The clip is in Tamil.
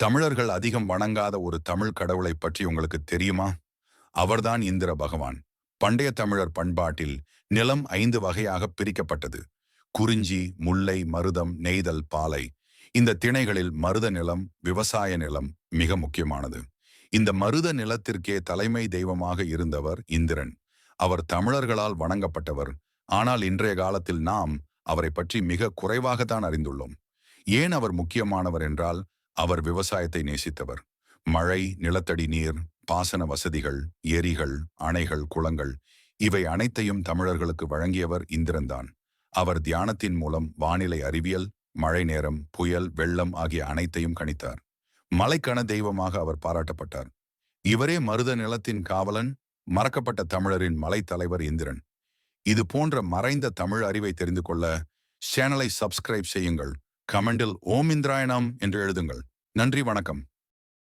தமிழர்கள் அதிகம் வணங்காத ஒரு தமிழ் கடவுளை பற்றி உங்களுக்கு தெரியுமா? அவர்தான் இந்திர பகவான். பண்டைய தமிழர் பண்பாட்டில் நிலம் ஐந்து வகையாக பிரிக்கப்பட்டது. குறிஞ்சி முல்லை மருதம் நெய்தல் பாலை. இந்த திணைகளில் மருத நிலம் விவசாய நிலம் மிக முக்கியமானது. இந்த மருத நிலத்திற்கே தலைமை தெய்வமாக இருந்தவர் இந்திரன். அவர் தமிழர்களால் வணங்கப்பட்டவர். ஆனால் இன்றைய காலத்தில் நாம் அவரை பற்றி மிக குறைவாகத்தான் அறிந்துள்ளோம். ஏன் அவர் முக்கியமானவர் என்றால் அவர் விவசாயத்தை நேசித்தவர். மழை நிலத்தடி நீர் பாசன வசதிகள் ஏரிகள் அணைகள் குளங்கள் இவை அனைத்தையும் தமிழர்களுக்கு வழங்கியவர் இந்திரன்தான் அவர் தியானத்தின் மூலம் வானிலை அறிவியல் மழை நேரம் புயல் வெள்ளம் ஆகிய அனைத்தையும் கணித்தார். மலைக்கண தெய்வமாக அவர் பாராட்டப்பட்டார். இவரே மருத நிலத்தின் காவலன் மறக்கப்பட்ட தமிழரின் மலைத்தலைவர் இந்திரன். இது போன்ற மறைந்த தமிழ் அறிவை தெரிந்து கொள்ள சேனலை சப்ஸ்கிரைப் செய்யுங்கள். கமெண்டில் ஓம் இந்திராயணம் என்று எழுதுங்கள். நன்றி வணக்கம்.